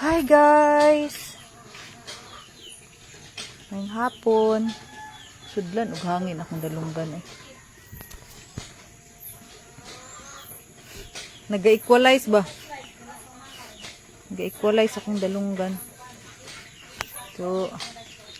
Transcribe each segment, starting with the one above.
Hi guys! Ngayong hapon. Sudlan ug hangin akong dalunggan eh. Naga-equalize ba? Naga-equalize akong dalunggan. So,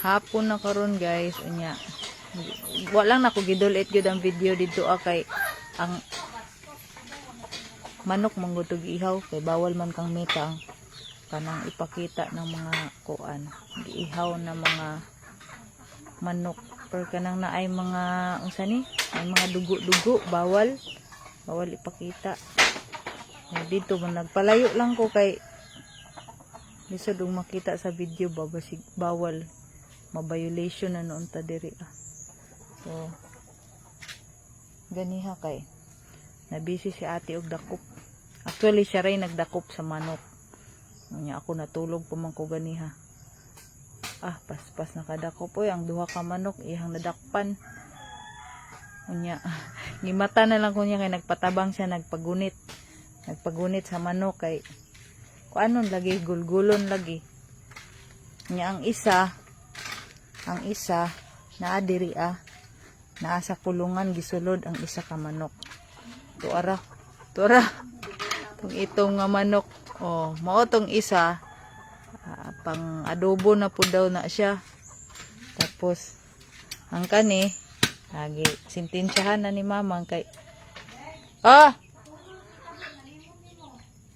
hapon na karon guys. Unya. Walang na ko gidulit gyud ang video dito ah, kay ang manok manggutog ihaw kay bawal man kang meta ang kanang ipakita ng mga kuan giihaw na mga manok or kanang na ay mga unsa ni ay mga dugo-dugo bawal. Bawal ipakita. Dito man nagpalayo lang ko kay lisod ug makita sa video ba basig bawal. Ma-violation na noon ta diri ah. so ganiha kay nabisi si ate og dakop. Actually siya rin nagdakop sa manok Nya ako natulog pa man ko ganiha. Ah, paspas nakadakop oy ang duha ka manok ihang nadakpan. Unya, gimata na lang ko niya kay nagpatabang siya nagpagunit. Nagpagunit sa manok kay kuanon lagi gulgulon lagi. Nya ang isa ang isa naa diri ah naa kulungan gisulod ang isa ka manok. Tuara, tuara. Tung itong nga manok Oh, mao tong isa ah, pang adobo na po daw na siya. Tapos ang kani lagi sintensyahan na ni mamang kay Ah!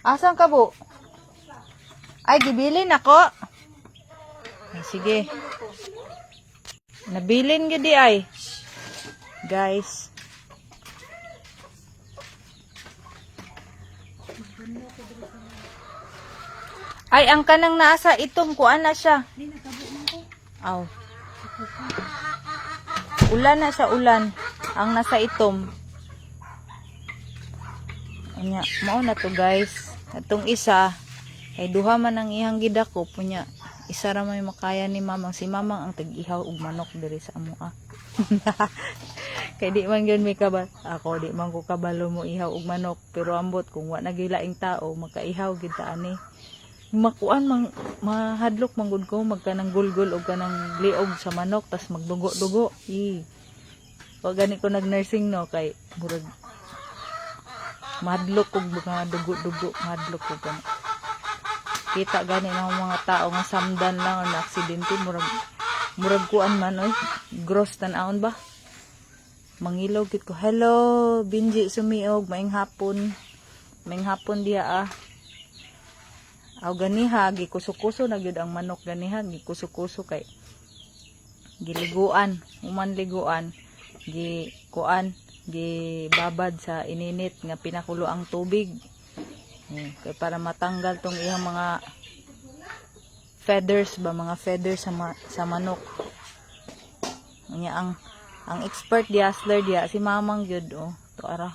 Asan ka po? Ay, gibilin ako. Ay, sige. Nabilin gidi ay. Guys. Ay, ang kanang nasa itong kuan na siya. Aw. Ulan na siya, ulan. Ang nasa itom. Anya, mao na to guys. Atong isa, ay duha man ang ihang gidako punya. Isa ra may makaya ni mamang. Si mamang ang tag-ihaw ug manok diri sa amo ah. Kay di man yun may kabal. Ako di man ko kabalo mo ihaw ug manok. Pero ambot kung wa nagilaing tao, makaihaw gid ta ani makuan mang mahadlok manggod ko magkanang gulgul o kanang liog sa manok tas magdugo-dugo. I pag gani ko nag nursing no? Kay murag mahadlok og mga dugo-dugo mahadlok ko gani kita gani ng mga tao nga samdan lang o na aksidente murag murag kuan man oy. Gross tan-aon ba? Mangilaw gid ko hello binji sumiog maing hapon. Maing hapon diha ah Aw ganiha gikuso-kuso na gyud ang manok ganiha gikuso-kuso kay giliguan, human liguan, gi kuan, gi babad sa ininit nga pinakulo ang tubig. Eh, kay para matanggal tong iyang mga feathers ba mga feathers sa ma- sa manok. Nya ang ang expert di hustler dia si mamang gyud oh to ara.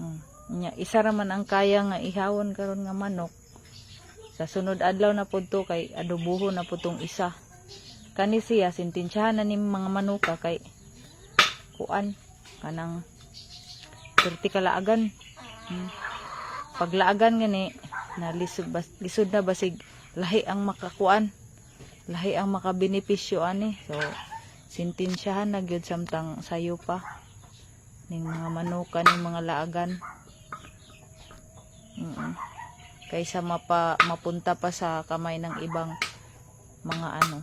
Hmm. Nya isa ra man ang kaya nga ihawon karon nga manok sa sunod adlaw na pud to kay adoboho na pud tong isa. Kani siya sintensyahan na ni mga manuka kay kuan kanang perti kalaagan. Hmm. paglaagan gani na lisod, bas, lisod na basig lahi ang makakuan lahi ang makabenepisyo ani. So sintensyahan na gyud samtang sayo pa ning mga manuka ning mga laagan. Mm kaysa mapa, mapunta pa sa kamay ng ibang mga ano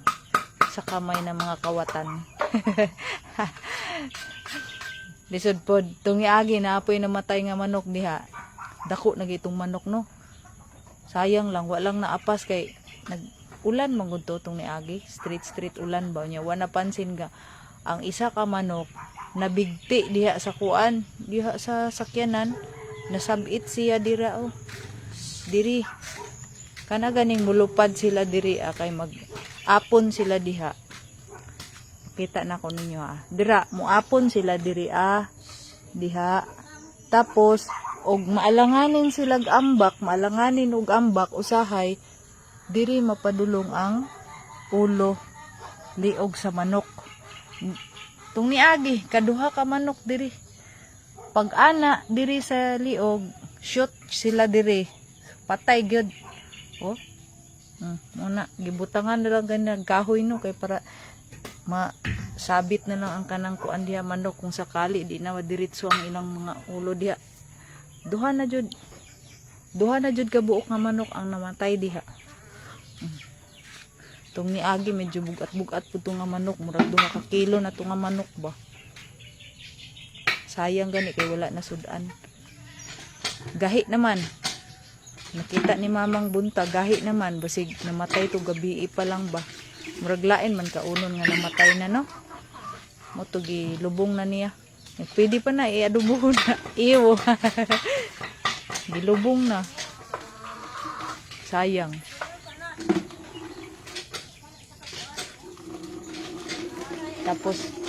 sa kamay ng mga kawatan. Lisod pod tungi agi na apoy namatay nga manok diha. Dako na gitong manok no? Sayang lang walang naapas kay nag ulan mangud to tong niagi street street ulan ba nya wala pansin ga ang isa ka manok nabigti diha sa kuan diha sa sakyanan. Nasabit siya dira oh diri. Kana ganing mulupad sila diri ah, kay mag apon sila diha. Kita na ko ninyo ah. Dira muapon sila diri ah diha. Tapos og maalanganin sila ambak maalanganin og ambak usahay diri mapadulong ang ulo liog sa manok. Tung niagi kaduha ka manok diri. Pag ana diri sa liog shoot sila diri patay gyud Oh. Hmm, muna gibutangan na lang ganyan kahoy no kay para masabit na lang ang kanang kuan diha manok kung sakali di na madiritso ang ilang mga ulo diha. Duha na jud. Duha na jud ka buok nga manok ang namatay diha. Hmm. Tung ni Agi medyo bugat-bugat po nga manok. Murag duha ka kilo na nga manok ba. Sayang gani kay wala na sudan. Gahi naman. Nakita ni mamang bunta, gahi naman. Basig namatay to gabi pa lang ba. Murag lain man kaunon nga namatay na no. Mo to gilubong na niya. Eh, Pwede pa na iadubuhon na. Iwo. Gilubong na. Sayang. Tapos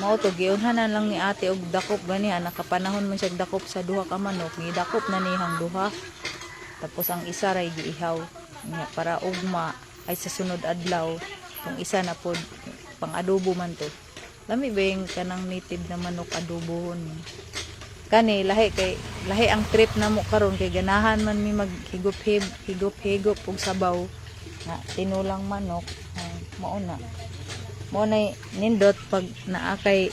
mao to giunhanan lang ni ate og dakop gani nakapanahon man siya dakop sa duha ka manok gidakop na nihang duha. Tapos ang isa ray giihaw Nga, para ugma ay sa sunod adlaw kung isa na pod pang adobo man to. Lami ba yung kanang native na manok adobohon kani lahi kay lahi ang trip na mo karon kay ganahan man mi maghigop higop higop og sabaw nga tinulang manok uh, mao na mo na nindot pag naakay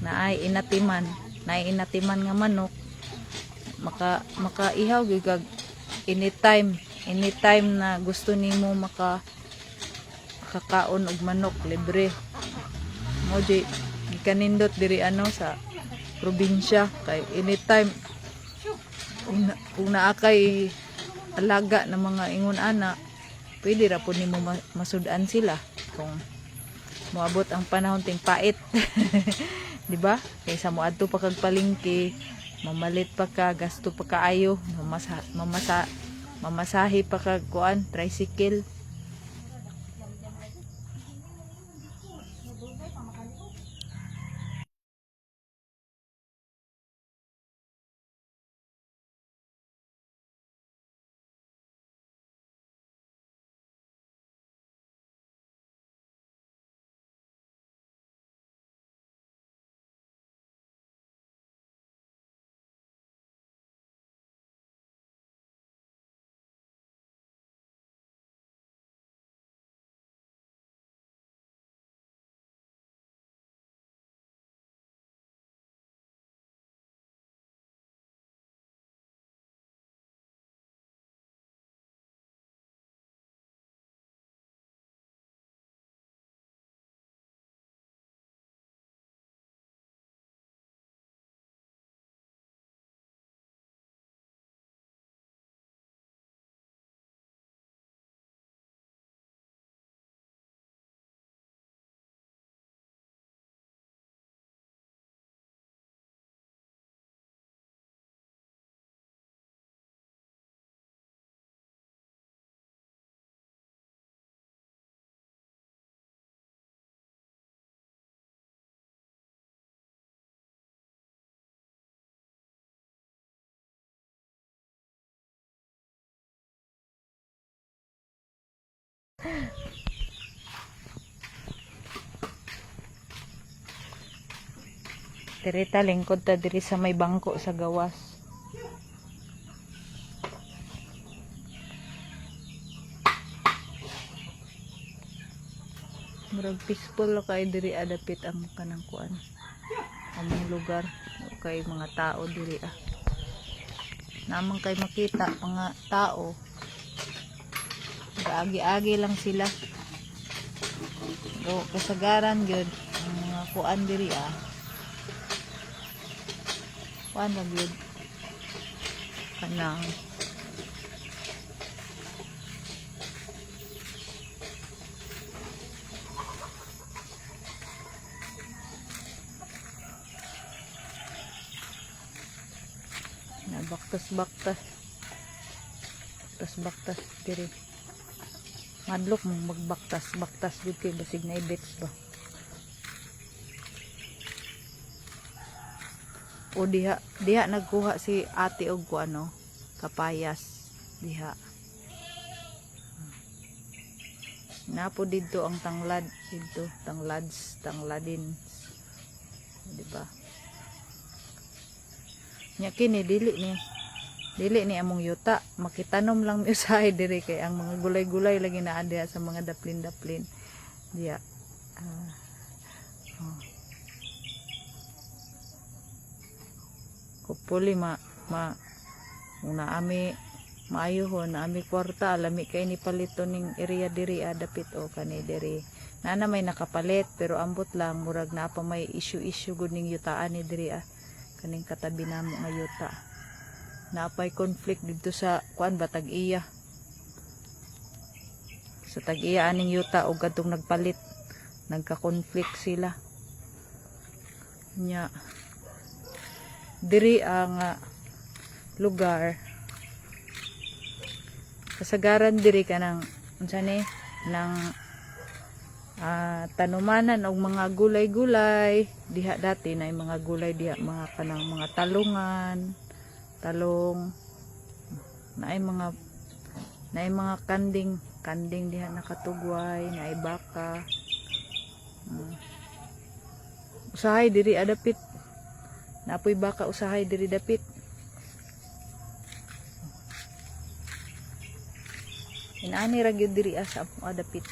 naay inatiman. Naay inatiman nga manok. Maka makaihaw gyud anytime anytime na gusto nimo maka kakaon og manok libre. Mo di kanindot diri ano sa probinsya. Kay anytime kung, na, kung naakay alaga ng mga ingon ana pwede ra po nimo ma- masudan sila kung moabot ang panahon ting pait. 'Di ba? Kaysa mo adto pa kag mamalit pa ka, gasto pa kaayo, mamasa mamasa mamasahe pa kag kuan, tricycle. Tirita lingkod ta diri sa may bangko sa gawas. Murag peaceful kay diri adapit ang kanang kuan. Among lugar kay mga tao diri ah. Namang kay makita mga tao. Gaagi-agi lang sila. Go kasagaran gyud ang mga kuan diri ah. Kuan lang yun. Kanang. Na baktas-baktas. Baktas-baktas diri. Madlok mong magbaktas-baktas jud kay basig na ibets ba. o diha diha nagkuha si ate og ano kapayas. Diha. Napo didto ang tanglad didto tanglads tangladin. Di ba? Nya kini dili ni dili ni among yuta makitanom lang mi usahay diri kay ang mga gulay-gulay lagi naa diha sa mga daplin-daplin diya Ah. oh. Hopefully ma ma una ami maayo na ami kwarta alami kay ni palito ning area diri ah, dapit o kani diri na na may nakapalit pero ambot lang murag na pa may issue-issue gud ning yutaan ni diri ah kaning katabi namo nga yuta napay conflict dito sa kuan ba tag-iya? Sa tag-iya aning yuta o gadtong nagpalit. Nagka-conflict sila. Nya. Diri ang ah, lugar. Kasagaran diri ka ng unsa ni? Ng ah, tanumanan og mga gulay-gulay. Diha dati na mga gulay diha mga kanang mga talungan talong. Naay mga naay mga kanding. Kanding diha nakatugway naay baka. Mm. usahay diri adapit. Napoy baka usahay diri dapit. Inani ra gyud diri asa adapit.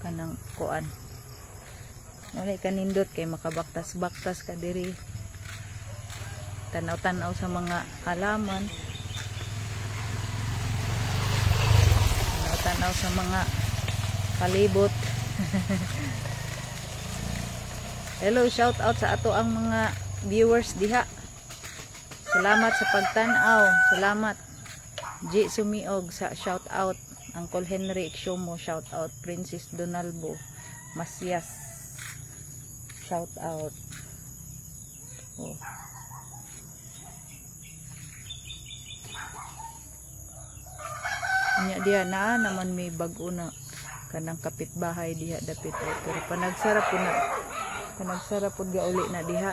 Kanang kuan. Wala kanindot kay makabaktas-baktas ka diri tanaw-tanaw sa mga halaman. Tanaw-tanaw sa mga palibot. Hello shout out sa ato ang mga viewers diha. Salamat sa pagtanaw. Salamat. G Sumiog sa shout out Uncle Henry Iksyomo shout out Princess Donalbo Masyas shout out oh. Nya diha na naman may bago na kanang kapitbahay diha dapit oh. pero panagsara po na. Panagsara po ga uli na diha.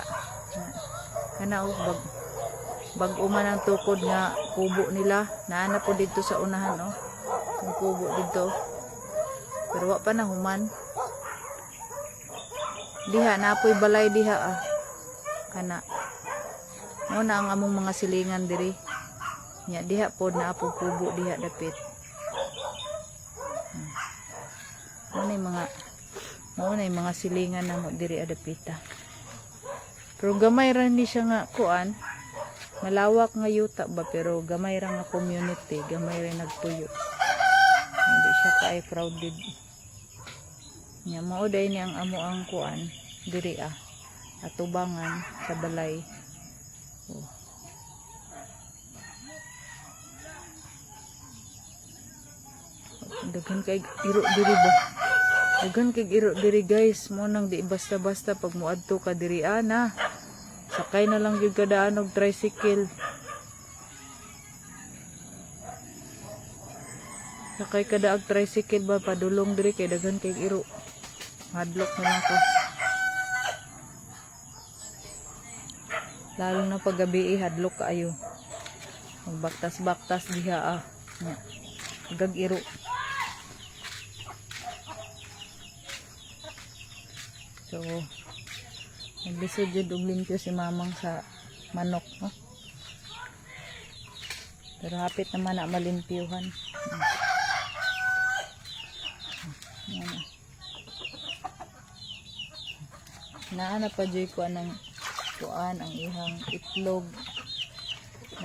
Na, kana oh, bag bag-o man ang tukod nga kubo nila. Naana po dito sa unahan oh. Yung kubo dito. Pero wa pa na human. Diha napoy balay diha ah. Kana mo na ang among mga silingan diri. Nya diha pod na po kubo diha dapit mo na mga mo na mga silingan na mo diri adapita. Pero gamay ra ni siya nga kuan malawak nga yuta ba pero gamay ra nga community gamay ra nagpuyo hindi siya kaay crowded. Nya mao day ni ang amo ang kuan diri ah atubangan sa balay. Oh. daghan kay iro diri ba daghan kay iro diri guys. Mo nang di basta basta pag muadto ka diri ana. Sakay na lang gyud kadaan og tricycle. Sakay kada og tricycle ba padulong diri kay daghan kay iro hadlok na lang ko lalo na pag gabi eh, hadlok kaayo magbaktas-baktas diha ah. Agag iro so Naglisod yun og limpyo si mamang sa manok, no? Pero hapit naman na malimpyuhan. Yan na. Naana pa joy ko anang kuan ang ihang itlog.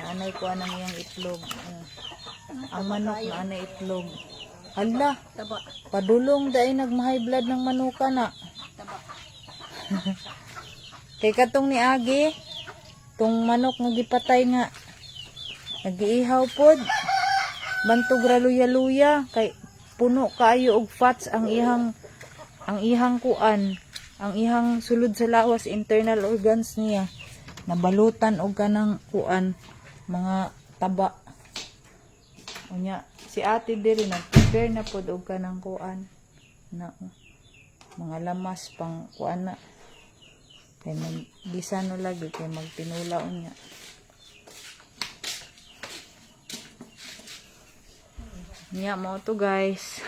Naanay ko anang iyang itlog. Ah. ang manok na anay itlog. Hala, padulong dahil nagma-high blood ng manuka na. Kay katong ni Agi, tong manok nga gipatay nga nagiihaw pod. Bantog ra luya-luya kay puno kaayo og fats ang ihang ang ihang kuan, ang ihang sulod sa lawas internal organs niya. Nabalutan og kanang kuan mga taba. Unya si ate diri nag-prepare na pod og kanang kuan na mga lamas pang kuan na kay magbisa no lagi kay magtinula unya Nya mo to guys.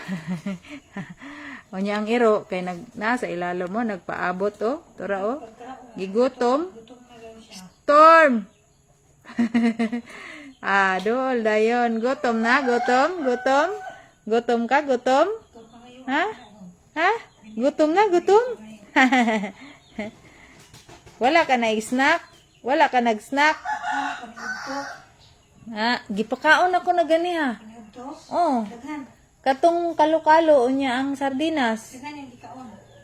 Unya ang iro kay nag nasa ilalo mo nagpaabot oh. Tura oh. Gigutom. Storm. Adol, dayon. Gutom na, gutom, gutom. Gutom ka, gutom? Ha? Ha? Gutom na, gutom? Wala ka na snack? Wala ka nag-snack? Ha? Gipakaon ako na gani ha. Oh. Katong kalo-kalo niya ang sardinas.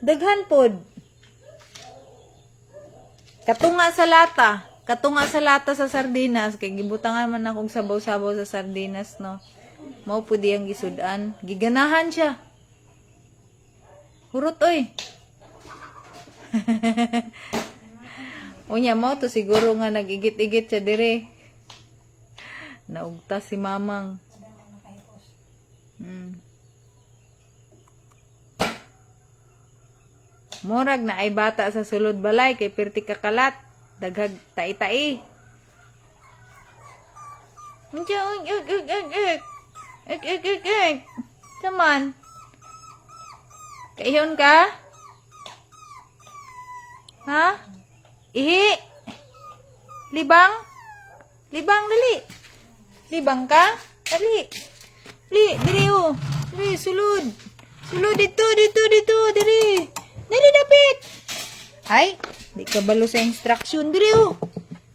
Daghan pod. Katunga sa lata. Katunga sa lata sa sardinas. Kay gibutangan man akong sabaw-sabaw sa sardinas, no. Mao po di ang gisudan. Giganahan siya. Hurot oy. Unya mo to siguro nga nagigit-igit siya dire. Naugta si mamang. Hmm. Murag na ay bata sa sulod balay kay perti kakalat. Daghag tai-tai. Ug, ug, ug, ug. Ug, ug, ug, ug. Saman. Kaihon ka? Ha? Ihi? Libang? Libang, dali. Libang ka? Dali. Dali, diri o. Diri, sulod. Sulod dito, dito, dito, diri. Diri, dapit. Ay, di ka balo sa instruction. Diri o.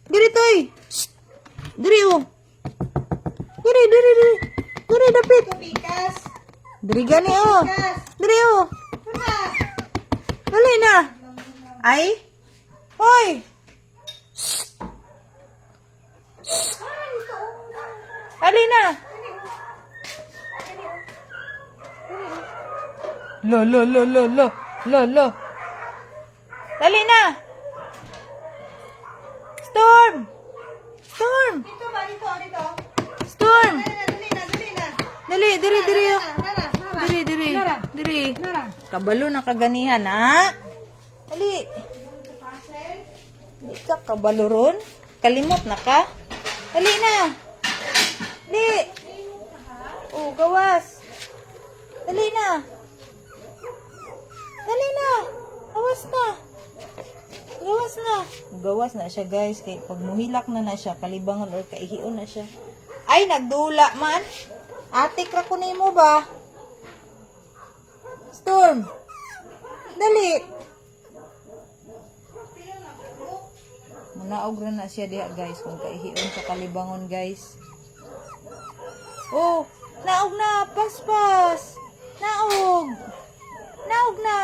Diri, toy. Shh. Diri o. Diri, diri, diri. Diri, dapit. Pikas. Diri gani o. Diri o. Dali na. Ay. Hoy. Shh. Shh. Dali na. Lo, lo, lo, lo, lo. Lo, lo. Dali na. Storm. Storm. Dito ba? Dito, dito. Storm. Dali na, dali na, dali. Dali, diri, diri. Diri, diri. Diri. Nara. Kabalo na kaganihan, ha? Dali. Di ka kabalo ron? Kalimot na ka? Dali na. Dali. Oh, gawas. Dali na. Dali na. Gawas na. Gawas na. Gawas na siya, guys. Kay pag muhilak na na siya, kalibangon or kaihion na siya. Ay, nagdula man. Atik ra ko nimo ba? Storm. Dali. Munaog ra na siya diha guys kung kaihion sa kalibangon guys. Oh, naog na paspas. Naog. Naog na.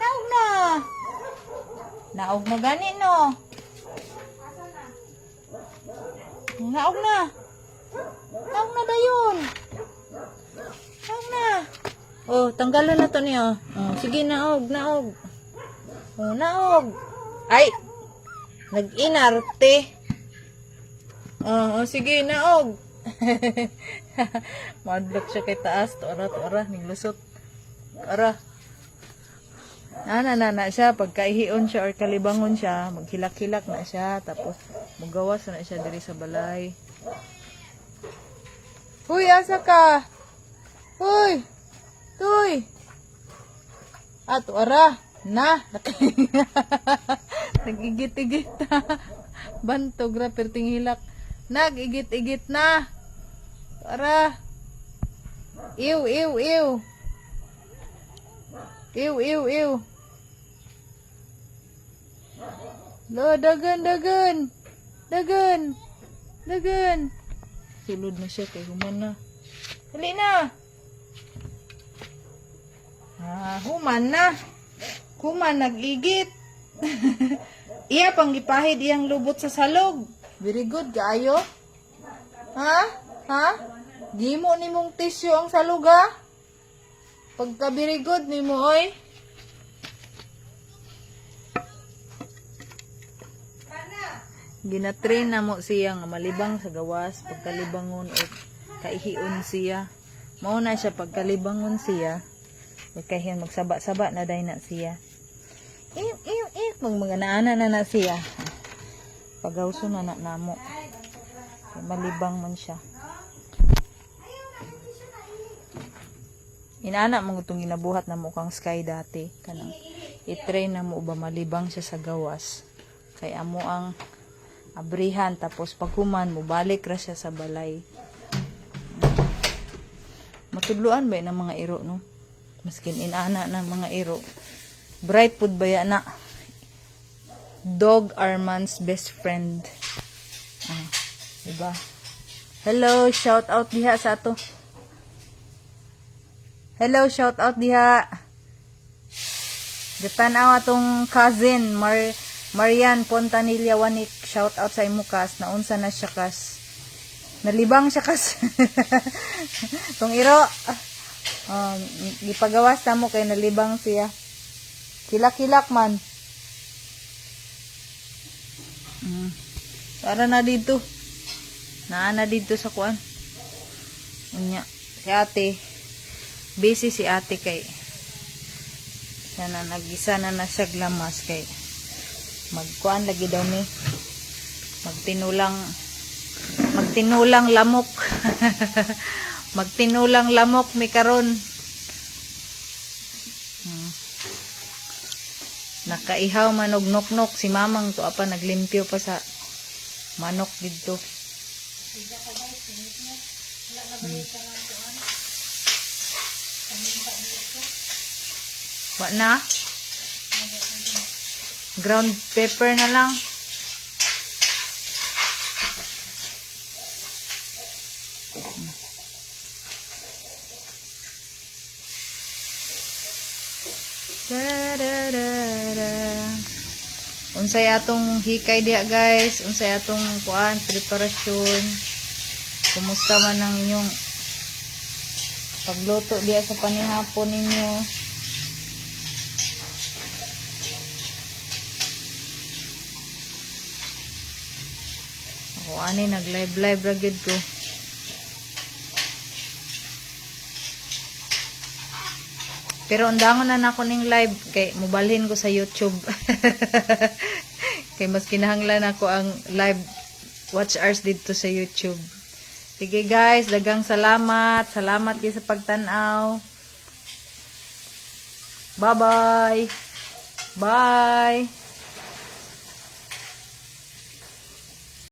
Naog na. Naog na gani no. Naog na. Naog na dayon. Naog na. Oh, tanggalan na to niya. Oh, sige, naog, naog. Oh, naog. Ay! Nag-inarte. Oh, oh, sige, naog. Madlock siya kay taas. Tora, tora, niglusot. Tora. Ana na na siya, pagkaihion siya or kalibangon siya, maghilak-hilak na siya, tapos mugawas na siya diri sa balay. Huy, asa ka? Huy! Tuy! Ato, ara! Na! Nag-igit-igit na. Bantog ra, perting hilak. Nag-igit-igit na. Ara! Ew, ew, ew. Ew, ew, ew. Lo, dagan, dagan. Dagan. Dagan. Sulod na siya kay human na. Dali na. Ah, human na. Human nag-igit. iya pang gipahid iyang lubot sa salog. Very good, kaayo. Ha? Ha? Di mo ni mong tissue ang salog, ha? Pagka very good ni mo, oy. Ginatrain na mo siya nga malibang sa gawas, pagkalibangon o kaihion siya. Mao na siya pagkalibangon siya. Pagkahiyan magsaba-saba na day na siya. Iw, iw, iw. Mag mga naana na na siya. Pagawso na na namo. Kay Malibang man siya. Inaana mo itong ginabuhat na mukhang sky dati. Kanang i-train na mo ba malibang siya sa gawas. Kay amo ang abrihan tapos paghuman mo balik ra siya sa balay matudluan ba ng mga iro no maskin inana ng mga iro bright pud baya na? Dog are man's best friend. Ah, diba? Hello shout out diha sa ato. Hello shout out diha. Datanaw atong cousin Mar Marian Pontanilla Wanik. Shout out sa imukas naunsa na siya kas nalibang siya kas tong iro. Um, gipagawas ta mo kay nalibang siya kilak-kilak man. Mm. para na dito. Naa na dito sa kuan unya si ate. Busy si ate kay siya na nagisa na na siya glamas kay magkuan lagi daw ni. Magtinulang magtinulang lamok. Magtinulang lamok mi karon. Hmm. Nakaihaw manog nok si mamang to apa naglimpyo pa sa manok didto Hmm. Wa na? Ground pepper na lang. Unsay atong hikay diha guys, unsay atong kuan preparasyon. Kumusta man ang inyong pagluto diha sa panihapon ninyo? Ako ani nag live live ra gyud ko. Pero undangon na nako ning live kay mobalhin ko sa YouTube. kay mas kinahanglan ako ang live watch hours dito sa YouTube. Sige guys, dagang salamat. Salamat kayo sa pagtanaw. Bye-bye. Bye.